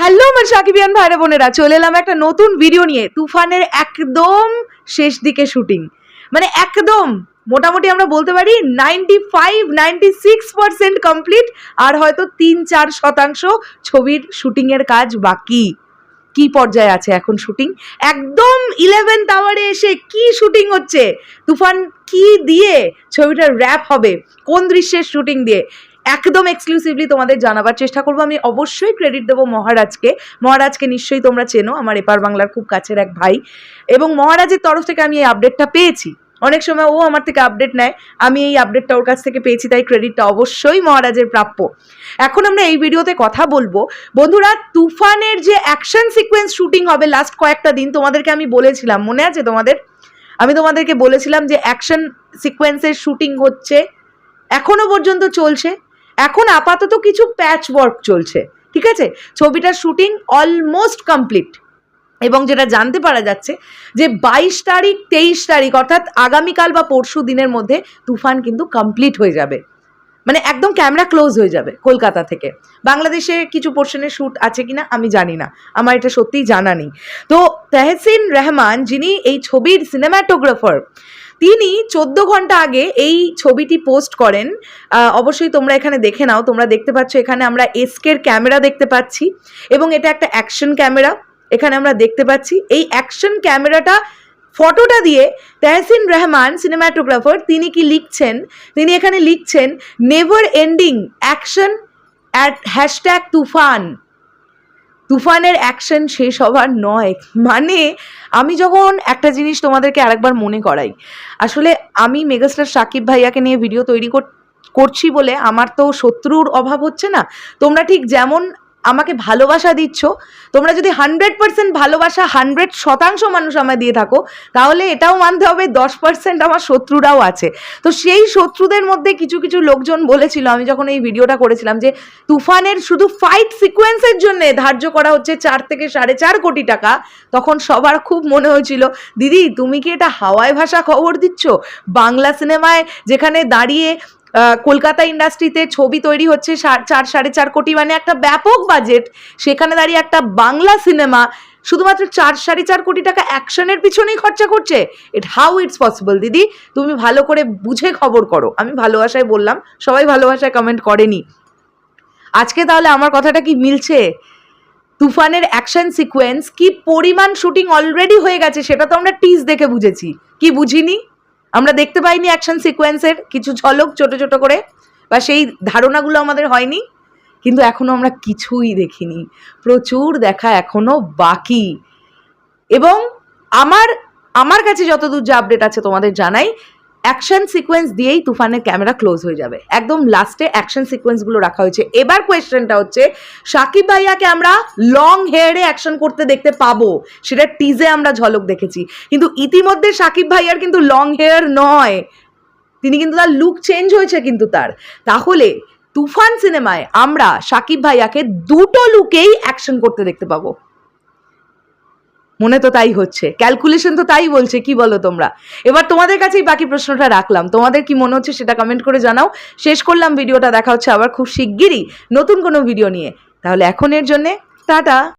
Hello আমার সাকিবিয়ান ভাইরা বোনেরা, চলে এলাম একটা নতুন ভিডিও নিয়ে। তুফানের একদম শেষ দিকে শুটিং মানে একদম, মোটামুটি আমরা বলতে পারি ninety five ninety six percent complete আর হয়তো তিন চার শতাংশ ছবির শুটিংয়ের কাজ বাকি। কি পর্যায়ে আছে এখন শুটিং একদম ইলেভেন্থ আওয়ারে এসে কি শুটিং হচ্ছে? তুফান কি দিয়ে ছবিটা র্যাপ হবে? কোন দৃশ্যের শুটিং দিয়ে? একদম এক্সক্লুসিভলি তোমাদের জানাবার চেষ্টা করব। আমি অবশ্যই ক্রেডিট দেবো মহারাজকে। মহারাজকে নিশ্চয়ই তোমরা চেনো, আমার এপার বাংলার খুব কাছের এক ভাই। এবং মহারাজের তরফ থেকে আমি এই আপডেটটা পেয়েছি। অনেক সময় ও আমার থেকে আপডেট নেয়, আমি এই আপডেটটা ওর কাছ থেকে পেয়েছি, তাই ক্রেডিটটা অবশ্যই মহারাজের প্রাপ্য। এখন আমরা এই ভিডিওতে কথা বলব। বন্ধুরা, তুফানের যে অ্যাকশন সিকোয়েন্স শুটিং হবে লাস্ট কয়েকটা দিন, তোমাদেরকে আমি বলেছিলাম, মনে আছে তোমাদের? আমি তোমাদেরকে বলেছিলাম যে অ্যাকশন সিকোয়েন্সের শুটিং হচ্ছে, এখনও পর্যন্ত চলছে। এখন আপাতত কিছু প্যাচ ওয়ার্ক চলছে, ঠিক আছে? ছবিটার শুটিং অলমোস্ট কমপ্লিট এবং যেটা জানতে পারা যাচ্ছে যে বাইশ তারিখ, তেইশ তারিখ, অর্থাৎ আগামীকাল বা পরশু দিনের মধ্যে তুফান কিন্তু কমপ্লিট হয়ে যাবে। মানে একদম ক্যামেরা ক্লোজ হয়ে যাবে কলকাতা থেকে। বাংলাদেশে কিছু পোর্শনের শ্যুট আছে কিনা আমি জানি না। আমার এটা সত্যিই জানা নেই। তো তেহসিন রহমান যিনি এই ছবির সিনেমাটোগ্রাফার তিনি চোদ্দ ঘণ্টা আগে এই ছবিটি পোস্ট করেন। অবশ্যই তোমরা এখানে দেখে নাও। তোমরা দেখতে পাচ্ছ এখানে আমরা এসকের ক্যামেরা দেখতে পাচ্ছি এবং এটা একটা অ্যাকশন ক্যামেরা। এখানে আমরা দেখতে পাচ্ছি। এই অ্যাকশন ক্যামেরাটা, ফটোটা দিয়ে তেহসিন রহমান সিনেমাটোগ্রাফার তিনি কি লিখছেন? তিনি এখানে লিখছেন never ending action at hashtag Toofan. তুফানের অ্যাকশন শেষ হবার নয়। মানে আমি যখন একটা জিনিস তোমাদেরকে আরেকবার মনে করাই, আসলে আমি মেগাস্টার সাকিব ভাইয়াকে নিয়ে ভিডিও তৈরি কর- করছি বলে আমার তো শত্রুর অভাব হচ্ছে না। তোমরা ঠিক যেমন আমাকে ভালোবাসা দিচ্ছ, তোমরা যদি হান্ড্রেড পার্সেন্ট ভালোবাসা হান্ড্রেড শতাংশ মানুষ আমায় দিয়ে থাকো, তাহলে এটাও মানতে হবে দশ পার্সেন্ট আমার শত্রুরাও আছে। তো সেই শত্রুদের মধ্যে কিছু কিছু লোকজন বলেছিল, আমি যখন এই ভিডিওটা করেছিলাম যে তুফানের শুধু ফাইট সিকোয়েন্সের জন্য ধার্য করা হচ্ছে চার থেকে সাড়ে চার কোটি টাকা, তখন সবার খুব মনে হয়েছিল, দিদি, তুমি কি এটা হাওয়ায় ভাষা খবর দিচ্ছ? বাংলা সিনেমায় যেখানে দাঁড়িয়ে কলকাতা ইন্ডাস্ট্রিতে ছবি তৈরি হচ্ছে চার, সাড়ে চার কোটি মানে একটা ব্যাপক বাজেট। সেখানে দাঁড়িয়ে একটা বাংলা সিনেমা শুধুমাত্র চার, সাড়ে চার কোটি টাকা অ্যাকশনের পিছনেই খরচা করছে। ইট হাউ ইটস পসিবল দিদি? তুমি ভালো করে বুঝে খবর করো। আমি ভালোবাসায় বললাম, সবাই ভালোবাসায় কমেন্ট করেনি। আজকে তাহলে আমার কথাটা কি মিলছে? তুফানের অ্যাকশন সিকোয়েন্স কি পরিমাণ শুটিং অলরেডি হয়ে গেছে, সেটা তো আমরা টিজ দেখে বুঝেছি। কি বুঝিনি? আমরা দেখতে পাইনি অ্যাকশন সিকোয়েন্সের কিছু ঝলক ছোট ছোট করে বা সেই ধারণাগুলো আমাদের হয়নি, কিন্তু এখনও আমরা কিছুই দেখিনি। প্রচুর দেখা এখনও বাকি। এবং আমার আমার কাছে যতদূর যা আপডেট আছে তোমাদের জানাই অ্যাকশন সিকোয়েন্স দিয়েই তুফানের ক্যামেরা ক্লোজ হয়ে যাবে। একদম লাস্টে অ্যাকশন সিকোয়েন্সগুলো রাখা হয়েছে। এবার কোয়েশ্চেনটা হচ্ছে, সাকিব ভাইয়াকে আমরা লং হেয়ারে অ্যাকশন করতে দেখতে পাবো। সেটা টিজে আমরা ঝলক দেখেছি। কিন্তু ইতিমধ্যে সাকিব ভাইয়ার কিন্তু লং হেয়ার নয়। তিনি কিন্তু তার লুক চেঞ্জ হয়েছে কিন্তু তার। তাহলে তুফান সিনেমায় আমরা সাকিব ভাইয়াকে দুটো লুকেই অ্যাকশন করতে দেখতে পাবো। মনে তো তাই হচ্ছে। ক্যালকুলেশন তো তাই বলছে, কি বলো তোমরা? এবার তোমাদের কাছেই বাকি প্রশ্নটা রাখলাম। তোমাদের কি মনে হচ্ছে সেটা কমেন্ট করে জানাও। শেষ করলাম ভিডিওটা দেখা হচ্ছে আবার খুব শিগগিরই নতুন কোনো ভিডিও নিয়ে। তাহলে এখনের জন্যে টাটা।